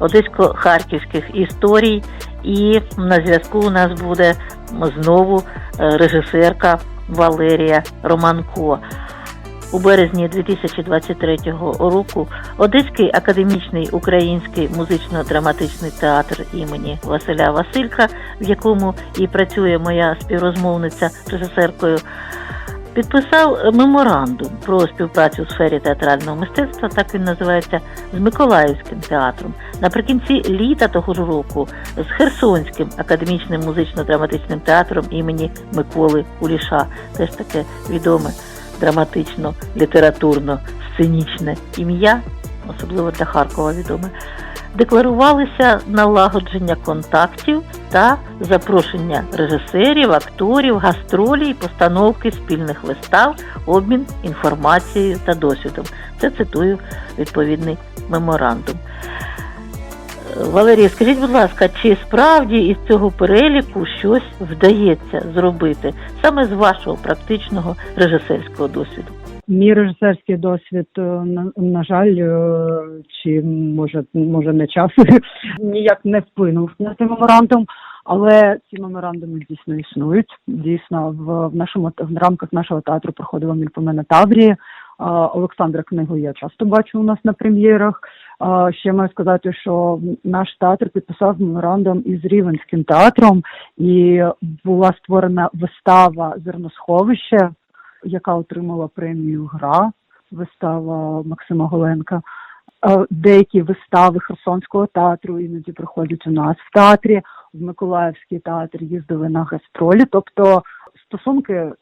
одесько-харківських історій, і на зв'язку у нас буде знову е, режисерка Валерія Романко. У березні 2023 року Одеський академічний український музично-драматичний театр імені Василя Василька, в якому і працює моя співрозмовниця режисеркою, підписав меморандум про співпрацю у сфері театрального мистецтва, так він називається, з Миколаївським театром. Наприкінці літа того ж року з Херсонським академічним музично-драматичним театром імені Миколи Куліша, теж таке відоме драматично, літературно, сценічне ім'я, особливо для Харкова відоме, декларувалися налагодження контактів та запрошення режисерів, акторів, гастролі і постановки спільних вистав, обмін інформацією та досвідом. Це цитую відповідний меморандум. Валерія, скажіть, будь ласка, чи справді із цього переліку щось вдається зробити саме з вашого практичного режисерського досвіду? Мій режисерський досвід, е, на, на жаль, е, чи може, може не час, ніяк не вплинув на цей меморандум, але ці меморандуми дійсно існують. Дійсно, в, в нашому в рамках нашого театру проходила Мільпомена Таврії. А, Олександра Книгу я часто бачу у нас на прем'єрах. Ще маю сказати, що наш театр підписав меморандум із Рівенським театром, і була створена вистава Зерносховище, яка отримала премію Гра, вистава Максима Голенка. Е, Деякі вистави Херсонського театру іноді проходять у нас в театрі, в Миколаївський театр їздили на гастролі. Тобто стосунки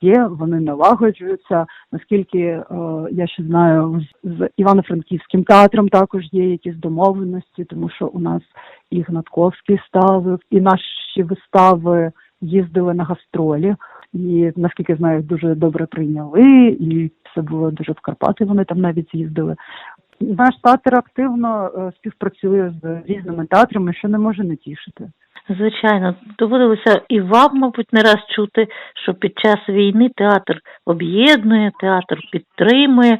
є, вони налагоджуються. Наскільки е, я ще знаю, з Івано-Франківським театром також є якісь домовленості, тому що у нас і Гнатковський ставив, і наші вистави їздили на гастролі. І наскільки знаю, дуже добре прийняли, і все було дуже в Карпати. Вони там навіть з'їздили. Наш театр активно е, співпрацює з різними театрами, що не може не тішити. Звичайно, доводилося і вам, мабуть, не раз чути, що під час війни театр об'єднує, театр підтримує.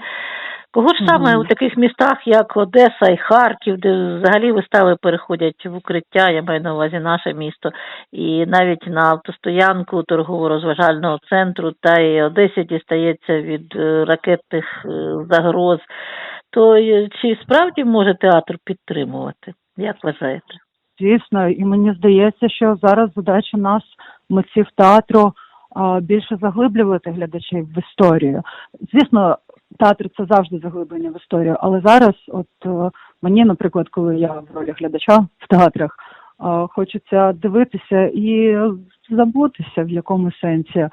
Кого ж саме у таких містах, як Одеса і Харків, де взагалі вистави переходять в укриття, я маю на увазі наше місто, і навіть на автостоянку торгово-розважального центру, та й Одесі дістається від е, ракетних е, загроз, то чи справді може театр підтримувати? Як вважаєте? Звісно, і мені здається, що зараз задача нас, митців театру, більше заглиблювати глядачів в історію. Звісно, театр це завжди заглиблення в історію, але зараз, от е, мені, наприклад, коли я в ролі глядача в театрах, е, хочеться дивитися і забутися в якому сенсі, е,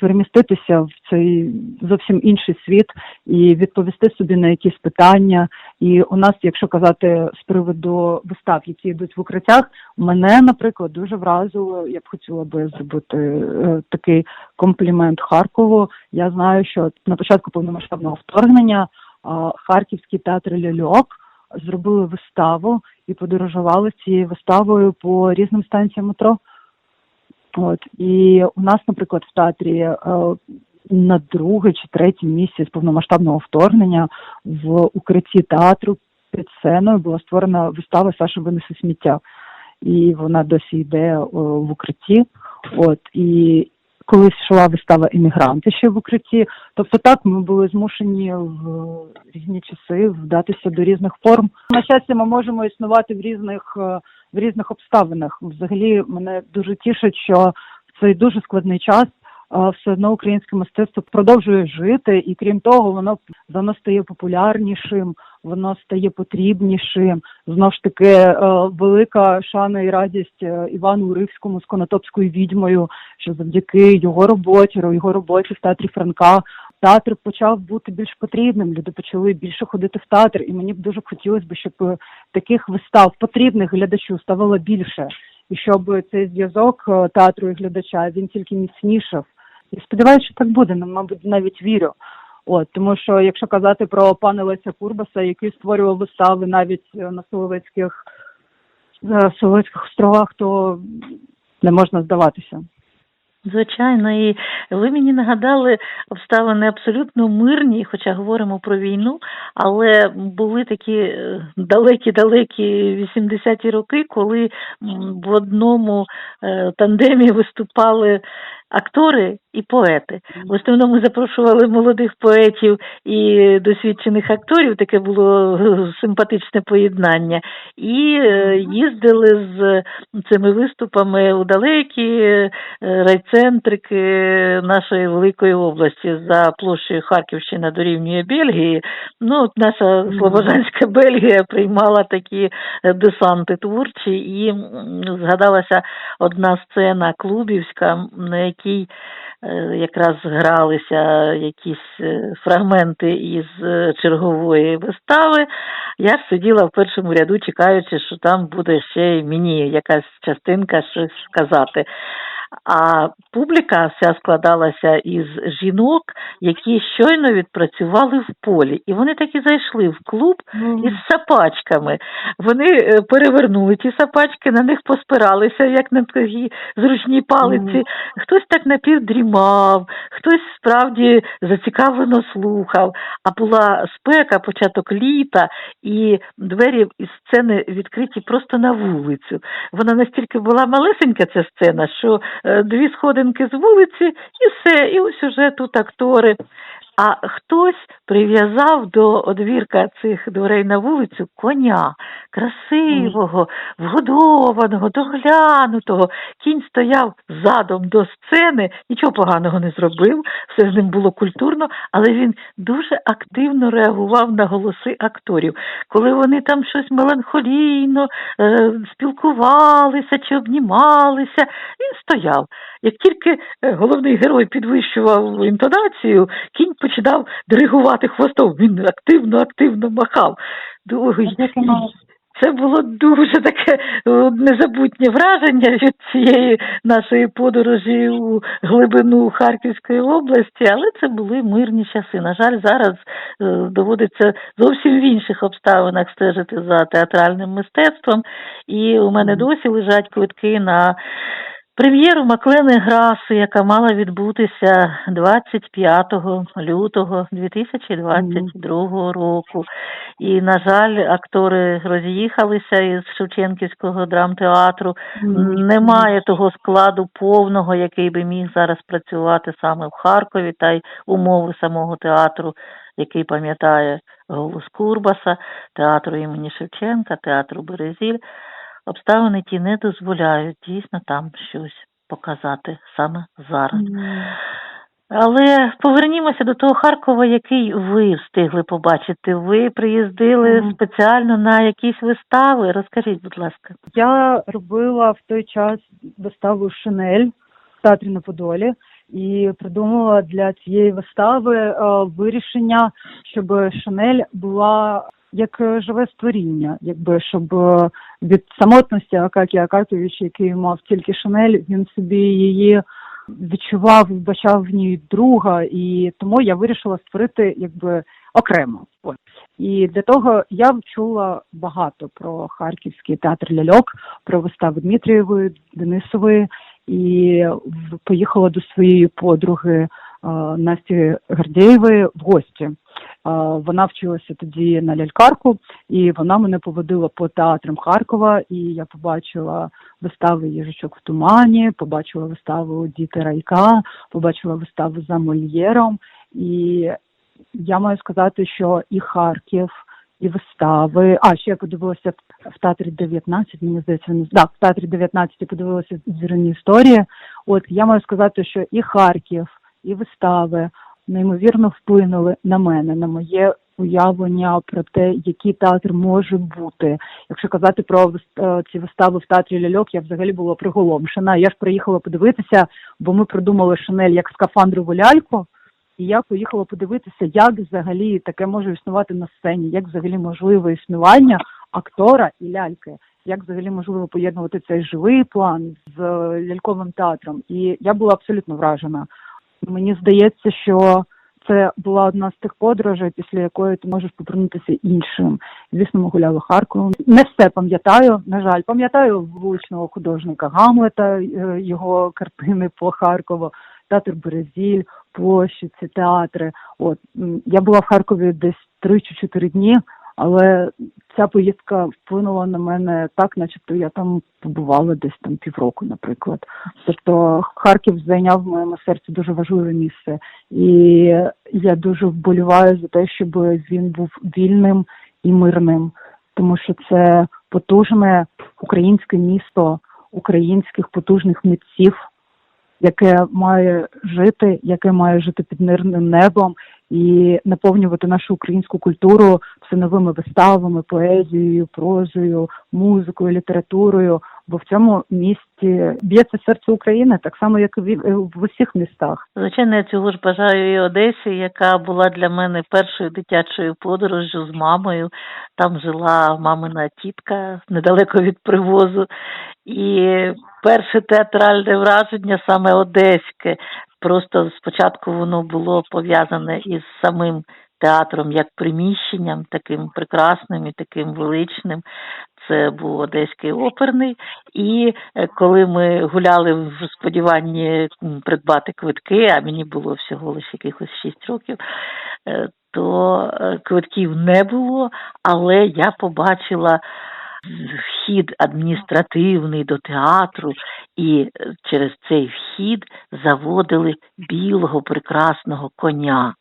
переміститися в цей зовсім інший світ і відповісти собі на якісь питання. І у нас, якщо казати з приводу вистав, які йдуть в укриттях, мене, наприклад, дуже вразило. Я б хотіла би зробити е, такий комплімент Харкову. Я знаю, що на початку повномасштабного вторгнення е, Харківський театр Ляльок зробили виставу і подорожували цією виставою по різним станціям метро. От. І у нас, наприклад, в театрі е, на друге чи третє місяць повномасштабного вторгнення в укритті театру під сценою була створена вистава Саша винесе сміття, і вона досі йде о, в укритті. От. І колись йшла вистава іммігранти ще в укритті. Тобто, так ми були змушені в різні часи вдатися до різних форм. На щастя, ми можемо існувати в різних е, в різних обставинах. Взагалі, мене дуже тішить, що в цей дуже складний час все одно українське мистецтво продовжує жити, і крім того, воно воно стає популярнішим, воно стає потрібнішим. Знов ж таки, е, велика шана і радість е, Івану Уривському з Конотопською відьмою, що завдяки його роботі, його роботі в театрі Франка театр почав бути більш потрібним. Люди почали більше ходити в театр, і мені б дуже хотілося б, щоб е, таких вистав потрібних глядачу ставало більше, і щоб цей зв'язок театру і глядача він тільки міцнішав. І сподіваюся, що так буде. Ну, мабуть, навіть вірю. От тому, що якщо казати про пана Леся Курбаса, який створював вистави навіть е, на Соловецьких е, Соловецьких островах, то не можна здаватися. Звичайно, і ви мені нагадали обставини абсолютно мирні, хоча говоримо про війну, але були такі е, далекі-далекі 80-ті роки, коли в одному тандемі виступали актори і поети. В основному запрошували молодих поетів і досвідчених акторів, таке було симпатичне поєднання, і е, їздили з цими виступами у далекі е, райцентрики нашої великої області за площею Харківщина дорівнює Бельгії. Ну, от наша Слобожанська Бельгія приймала такі десанти творчі, і згадалася одна сцена клубівська, на якій е, якраз гралися якісь е, фрагменти із е, чергової вистави. Я ж сиділа в першому ряду, чекаючи, що там буде ще й мені якась частинка щось сказати. А публіка вся складалася із жінок, які щойно відпрацювали в полі, і вони таки зайшли в клуб із сапачками. Вони е, перевернули ті сапачки, на них поспиралися, як на такі зручній палиці. Хтось так напівдрімав, хтось справді зацікавлено слухав. А була спека, початок літа, і двері із сцени відкриті просто на вулицю. Вона настільки була малесенька, ця сцена, що дві сходинки з вулиці, і все, і ось уже тут актори. А хтось прив'язав до одвірка цих дверей на вулицю коня красивого, вгодованого, доглянутого. Кінь стояв задом до сцени, нічого поганого не зробив, все з ним було культурно, але він дуже активно реагував на голоси акторів. Коли вони там щось меланхолійно е, спілкувалися чи обнімалися, він стояв. Як тільки е, головний герой підвищував інтонацію, кінь починав диригувати хвостом. Він активно, активно махав. Це було дуже таке е, незабутнє враження від цієї нашої подорожі у глибину Харківської області, але це були мирні часи. На жаль, зараз е, доводиться зовсім в інших обставинах стежити за театральним мистецтвом. І у мене досі лежать квитки на прем'єру Маклени Граси, яка мала відбутися 25 лютого 2022 року. І, на жаль, актори роз'їхалися із Шевченківського драмтеатру. Немає того складу повного, який би міг зараз працювати саме в Харкові, та й умови самого театру, який пам'ятає голос Курбаса, театру імені Шевченка, театру Березіль. Обставини ті не дозволяють дійсно там щось показати саме зараз. Мгм. Але повернімося до того Харкова, який ви встигли побачити. Ви приїздили Мгм. спеціально на якісь вистави. Розкажіть, будь ласка. Я робила в той час виставу Шинель в театрі на Подолі і придумала для цієї вистави е, вирішення, щоб Шинель була як е, живе створіння, якби щоб е, від самотності Акакія Акакович, який мав тільки Шинель, він собі її відчував, вбачав в ній друга, і тому я вирішила створити якби окремо. І для того я чула багато про харківський театр ляльок, про вистави Дмитрієвої, Денисової, і поїхала до своєї подруги Насті Гордєєвої в гості. Е, Вона вчилася тоді на лялькарку, і вона мене поводила по театрам Харкова, і я побачила вистави Їжачок в тумані, побачила виставу Діти Райка, побачила виставу за Мольєром. І я маю сказати, що і Харків, і вистави. А ще я подивилася в театрі 19, мені здається, не да, в театрі 19 я подивилася зірні історії. От я маю сказати, що і Харків, і вистави неймовірно вплинули на мене, на моє уявлення про те, який театр може бути. Якщо казати про е, ці вистави в театрі ляльок, я взагалі була приголомшена. Я ж приїхала подивитися, бо ми придумали Шанель як скафандрову ляльку. І я поїхала подивитися, як взагалі таке може існувати на сцені, як взагалі можливе існування актора і ляльки, як взагалі можливо поєднувати цей живий план з е, ляльковим театром. І я була абсолютно вражена. Мені здається, що це була одна з тих подорожей, після якої ти можеш повернутися іншим. Звісно, ми гуляли Харковом. Не все пам'ятаю, на жаль, пам'ятаю вуличного художника Гамлета, е, його картини по Харкову, театр Березіль, площі, ці театри. От я була в Харкові десь три чи чотири дні, але ця поїздка вплинула на мене так, начебто я там побувала десь там півроку, наприклад. Тобто Харків зайняв в моєму серці дуже важливе місце, і я дуже вболіваю за те, щоб він був вільним і мирним, тому що це потужне українське місто українських потужних митців, яке має жити, яке має жити під мирним небом і наповнювати нашу українську культуру все новими виставами, поезією, прозою, музикою, літературою. Бо в цьому місті б'ється серце України, так само як і в усіх містах. Звичайно, я цього ж бажаю і Одесі, яка була для мене першою дитячою подорожжю з мамою. Там жила мамина тітка недалеко від привозу. І перше театральне враження саме одеське. Просто спочатку воно було пов'язане із самим театром як приміщенням, таким прекрасним і таким величним. Це був одеський оперний. І е, коли ми гуляли в сподіванні придбати квитки, а мені було всього лише якихось 6 років, е, то е, квитків не було, але я побачила вхід адміністративний до театру, і е, через цей вхід заводили білого прекрасного коня.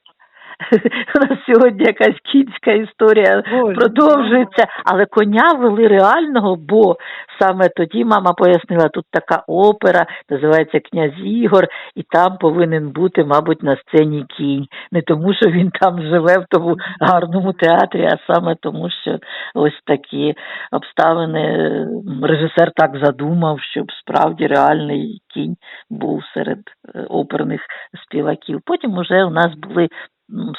У нас сьогодні якась кінська історія продовжується, але коня вели реального, бо саме тоді мама пояснила, тут така опера, називається князь Ігор, і там повинен бути, мабуть, на сцені кінь. Не тому, що він там живе в тому гарному театрі, а саме тому, що ось такі обставини режисер так задумав, щоб справді реальний кінь був серед е, оперних співаків. Потім уже у нас були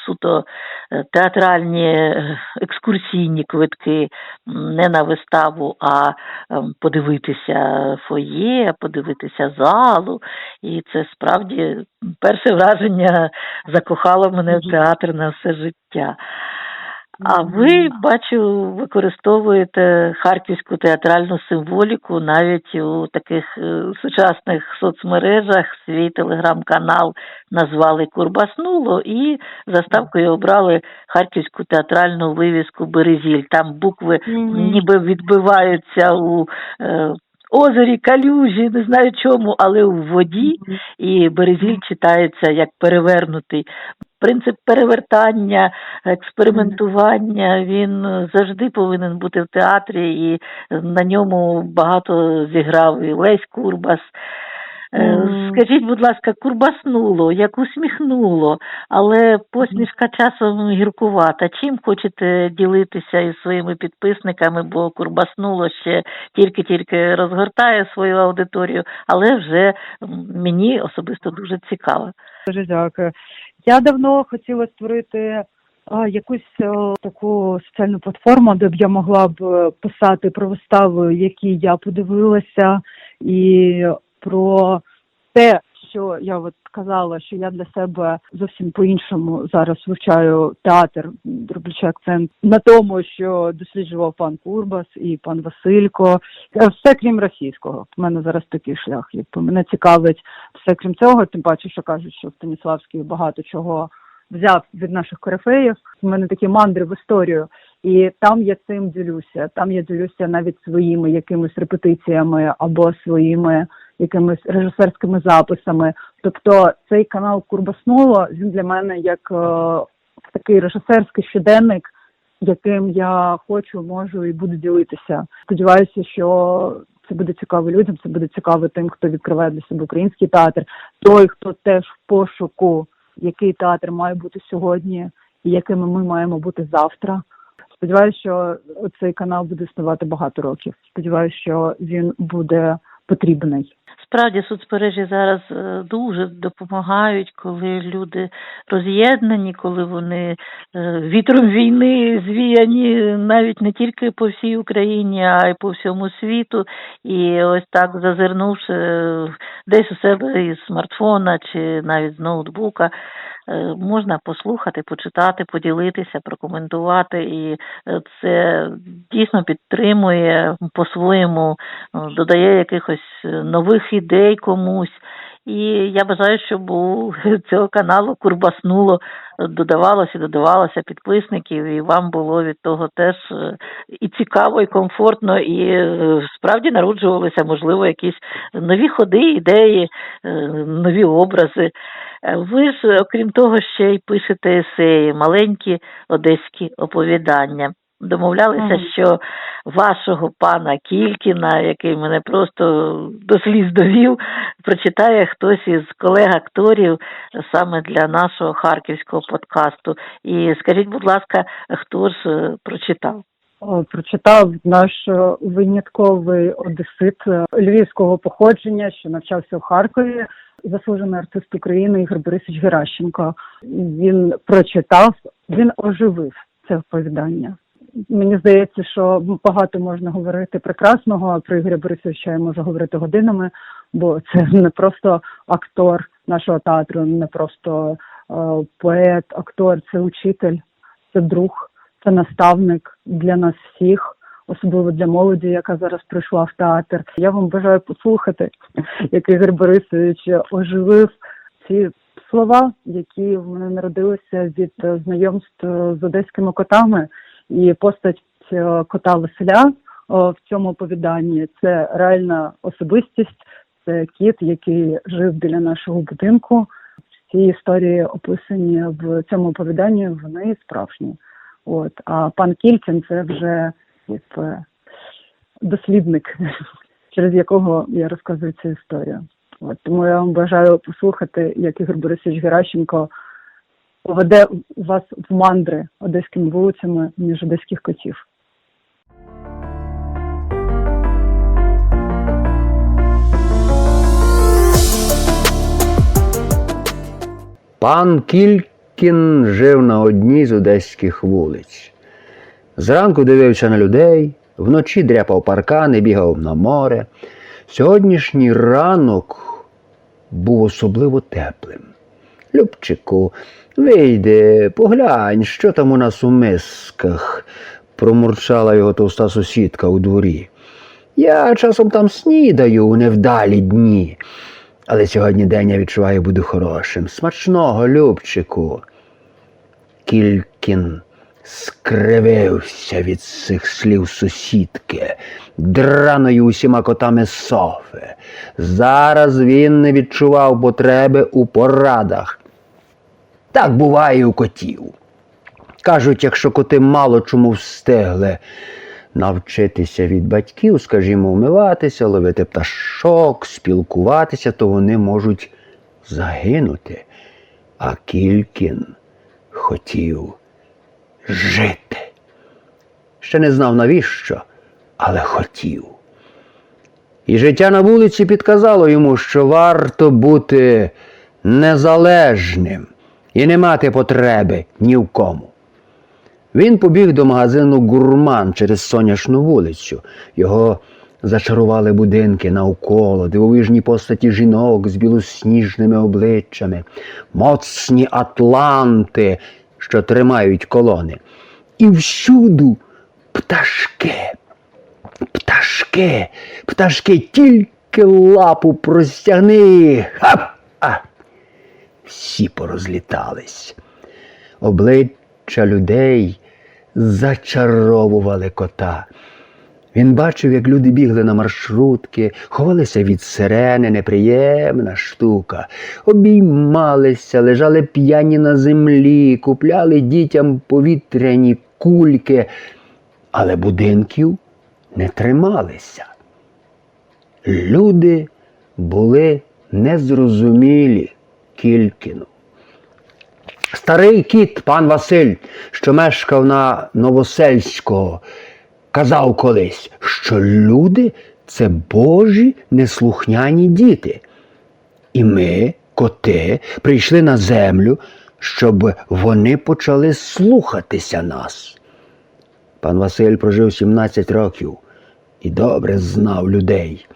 суто е, театральні е, екскурсійні квитки не на виставу, а ем, подивитися фоє, подивитися залу. І це справді перше враження закохало мене в театр на все життя. А ви, бачу, використовуєте харківську театральну символіку навіть у таких е, сучасних соцмережах. Свій телеграм-канал назвали Курбаснуло і заставкою обрали харківську театральну вивіску Березіль. Там букви ніби відбиваються у е, озері, калюжі, не знаю чому, але в воді, і Березіль читається як перевернутий. Принцип перевертання, експериментування він завжди повинен бути в театрі, і на ньому багато зіграв і Лесь Курбас. Е. Скажіть, будь ласка, курбаснуло, як усміхнуло, але посмішка часом гіркувата. Чим хочете ділитися із своїми підписниками, бо курбаснуло ще тільки-тільки розгортає свою аудиторію, але вже мені особисто дуже цікаво. Дуже дякую. Я давно хотіла створити якусь а, таку соціальну платформу, де б я могла б е, писати про вистави, які я подивилася, і про те, що я от казала, що я для себе зовсім по-іншому зараз вивчаю театр, роблячи акцент на тому, що досліджував пан Курбас і пан Василько. Е, Все крім російського. У мене зараз такий шлях. Якби мене цікавить все крім цього, тим паче, що кажуть, що Станіславський багато чого взяв від наших корифеїв. У мене такі мандри в історію. І там я цим ділюся. Там я ділюся навіть своїми якимись репетиціями або своїми якимись режисерськими записами. Тобто цей канал Курбаснуло він для мене як е, такий режисерський щоденник, яким я хочу, можу і буду ділитися. Сподіваюся, що це буде цікаво людям, це буде цікаво тим, хто відкриває для себе український театр, той, хто теж в пошуку, який театр має бути сьогодні, і якими ми маємо бути завтра. Сподіваюся, що цей канал буде існувати багато років. Сподіваюся, що він буде потрібний. Справді соцмережі зараз е, дуже допомагають, коли люди роз'єднані, коли вони е, вітром війни звіяні навіть не тільки по всій Україні, а й по всьому світу. І ось так зазирнувши е, десь у себе із смартфона чи навіть з ноутбука, можна послухати, почитати, поділитися, прокоментувати, і е, це дійсно підтримує по-своєму, е, додає якихось е, нових ідей комусь. І я бажаю, щоб у цього каналу курбаснуло, додавалося додавалося підписників, і вам було від того теж е, і цікаво, і комфортно, і е, справді народжувалися, можливо, якісь нові ходи, ідеї, е, нові образи. Ви ж, окрім того, ще й пишете есеї, маленькі одеські оповідання. Домовлялися, Мгм. що вашого пана Кількіна, який мене просто до сліз довів, прочитає хтось із колег-акторів саме для нашого харківського подкасту. І скажіть, будь ласка, хто ж е, прочитав? Прочитав наш е, винятковий одесит е, львівського походження, що навчався в Харкові, заслужений артист України Ігор Борисович Геращенко. Він прочитав, він оживив це оповідання. Мені здається, що багато можна говорити прекрасного, про Ігоря Борисовича я можу говорити годинами, бо це не просто актор нашого театру, не просто е, поет, актор, це учитель, це друг, це наставник для нас всіх, особливо для молоді, яка зараз прийшла в театр. Я вам бажаю послухати, як Ігор Борисович оживив ці слова, які в мене народилися від знайомств з одеськими котами, і постать е, кота Василя е, в цьому оповіданні це реальна особистість. Це кіт, який жив біля нашого будинку. Ці історії описані в цьому оповіданні, вони справжні. От а пан Кількін це вже якби, дослідник, через якого я розказую цю історію. От тому я вам бажаю послухати, як Ігор Борисович Геращенко поведе вас в мандри одеськими вулицями між одеських котів. Пан Кількін жив на одній з одеських вулиць. Зранку дивився на людей, вночі дряпав паркани, бігав на море. Сьогоднішній ранок був особливо теплим. Любчику, вийди, поглянь, що там у нас у мисках, промурчала його товста сусідка у дворі. Я часом там снідаю у невдалі дні. Але сьогодні день я відчуваю буду хорошим. Смачного, Любчику. Кількін скривився від цих слів сусідки, драною усіма котами софи. Зараз він не відчував потреби у порадах. Так буває у котів. Кажуть, якщо коти мало чому встигли навчитися від батьків, скажімо, вмиватися, ловити пташок, спілкуватися, то вони можуть загинути. А Кількін хотів жити. Ще не знав навіщо, але хотів. І життя на вулиці підказало йому, що варто бути незалежним і не мати потреби ні в кому. Він побіг до магазину гурман через сонячну вулицю. Його зачарували будинки навколо, дивовижні постаті жінок з білосніжними обличчями, моцні атланти, що тримають колони. І всюду пташки. Пташки, пташки, тільки лапу простягни. Хап! А! Всі порозлітались. Обличчя людей зачаровували кота. Він бачив, як люди бігли на маршрутки, ховалися від сирени, неприємна штука, обіймалися, лежали п'яні на землі, купляли дітям повітряні кульки, але будинків не трималися. Люди були незрозумілі Кількіну. Старий кіт, пан Василь, що мешкав на Новосельського, казав колись, що люди це Божі неслухняні діти. І ми, коти, прийшли на землю, щоб вони почали слухатися нас. Пан Василь прожив 17 років і добре знав людей.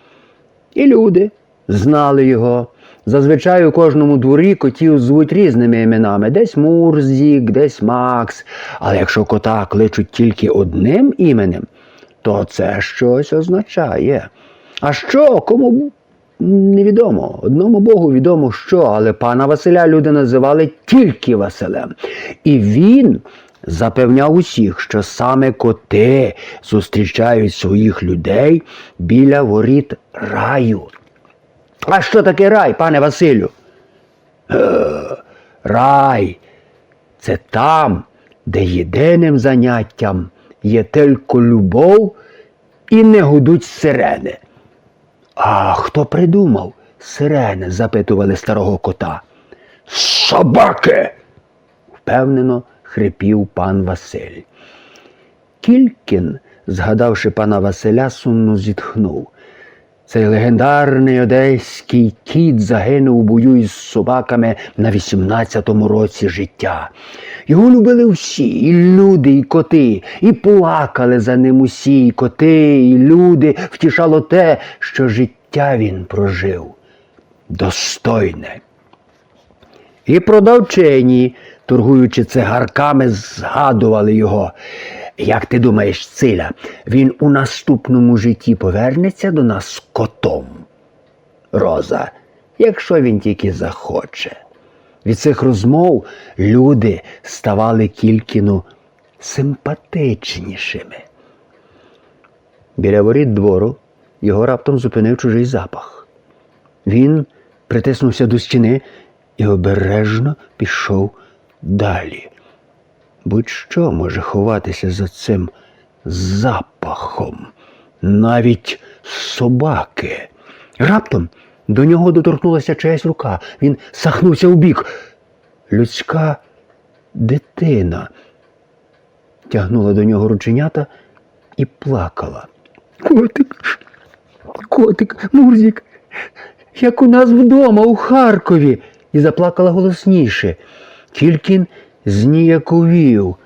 І люди знали його. Зазвичай у кожному дворі котів звуть різними іменами: десь Мурзік, десь Макс. Але якщо кота кличуть тільки одним іменем, то це щось означає. А що, кому невідомо. Одному Богу відомо що, але пана Василя люди називали тільки Василем. І він запевняв усіх, що саме коти зустрічають своїх людей біля воріт раю. А що таке рай, пане Василю? Е, рай це там, де єдиним заняттям є тільки любов і не гудуть сирени. А хто придумав сирени? запитували старого кота. Собаки. впевнено хрипів пан Василь. Кількін, згадавши пана Василя, сумно зітхнув. Цей легендарний одеський кіт загинув у бою із собаками на 18-му році життя. Його любили всі, і люди, і коти, і плакали за ним усі, і коти, і люди. Втішало те, що життя він прожив достойне. І продавчині, торгуючи цигарками, згадували його. Як ти думаєш, Циля, він у наступному житті повернеться до нас котом? Роза, якщо він тільки захоче. Від цих розмов люди ставали кількіну симпатичнішими. Біля воріт двору його раптом зупинив чужий запах. Він притиснувся до стіни і обережно пішов далі. Будь-що може ховатися за цим запахом, навіть собаки. Раптом до нього доторкнулася чиясь рука. Він сахнувся у бік. Людська дитина тягнула до нього рученята і плакала. Котик, котик, Мурзік, як у нас вдома, у Харкові, і заплакала голосніше. Кількін зніяковів,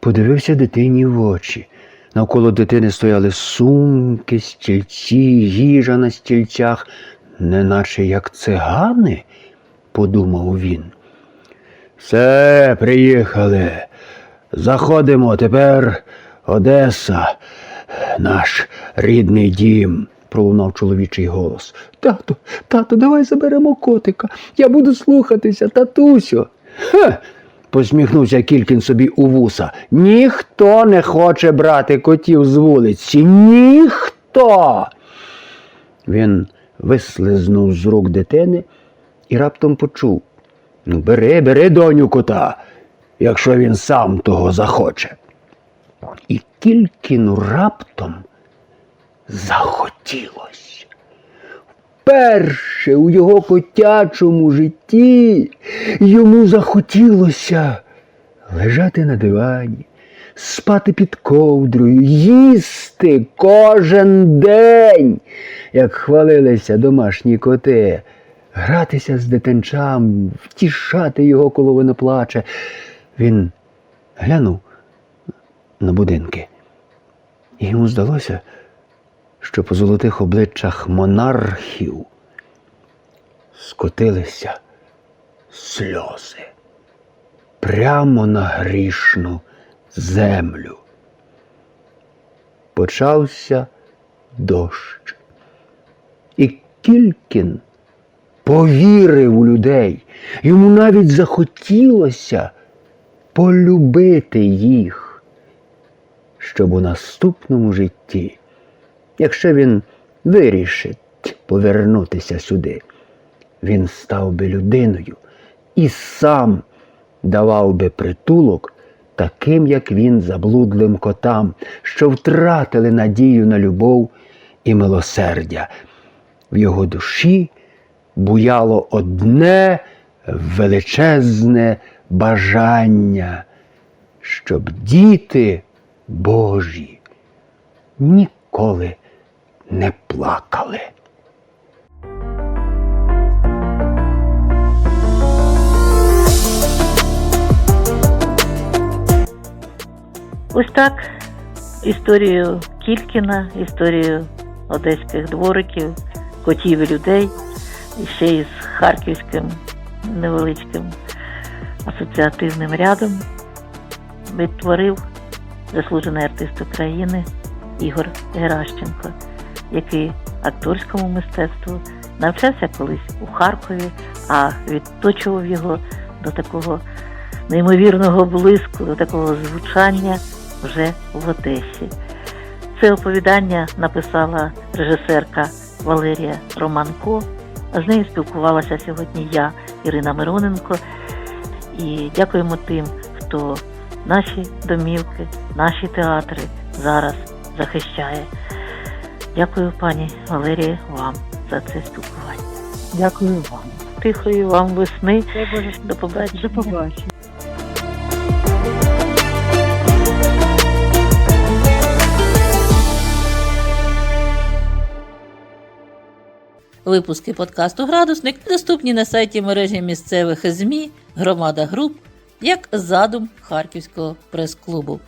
подивився дитині в очі. Навколо дитини стояли сумки, стільці, їжа на стільцях, неначе як цигани, подумав він. Все, приїхали. Заходимо тепер Одеса, наш рідний дім, пролунав чоловічий голос. Тато, тато, давай заберемо котика. Я буду слухатися, татусю. Ха. Посміхнувся Кількін собі у вуса. Ніхто не хоче брати котів з вулиці. Ніхто. Він вислизнув з рук дитини і раптом почув. Ну, бери, бери доню кота, якщо він сам того захоче. І Кількіну раптом захотілося. Перше у його котячому житті йому захотілося лежати на дивані, спати під ковдрою, їсти кожен день, як хвалилися домашні коти, гратися з дитинчам, втішати його, коли воно плаче. Він глянув на будинки. І йому здалося, що по золотих обличчях монархів скотилися сльози прямо на грішну землю. Почався дощ. І Кількін повірив у людей. Йому навіть захотілося полюбити їх, щоб у наступному житті, якщо він вирішить повернутися сюди, він став би людиною і сам давав би притулок таким, як він, заблудлим котам, що втратили надію на любов і милосердя. В його душі буяло одне величезне бажання, щоб діти Божі ніколи не плакали. Ось так. Історію Кількіна, історію одеських двориків, котів і людей, і ще із харківським невеличким асоціативним рядом відтворив заслужений артист України Ігор Геращенко, який акторському мистецтву навчався колись у Харкові, а відточував його до такого неймовірного блиску, до такого звучання вже в Одесі. Це оповідання написала режисерка Валерія Романко. З нею спілкувалася сьогодні я, Ірина Мироненко. І дякуємо тим, хто наші домівки, наші театри зараз захищає. Дякую, пані Валерії, вам за це спілкування. Дякую вам. Тихої вам весни. До побачення. До побачення. Випуски подкасту Градусник доступні на сайті мережі місцевих ЗМІ Громада Груп як задум Харківського прес-клубу.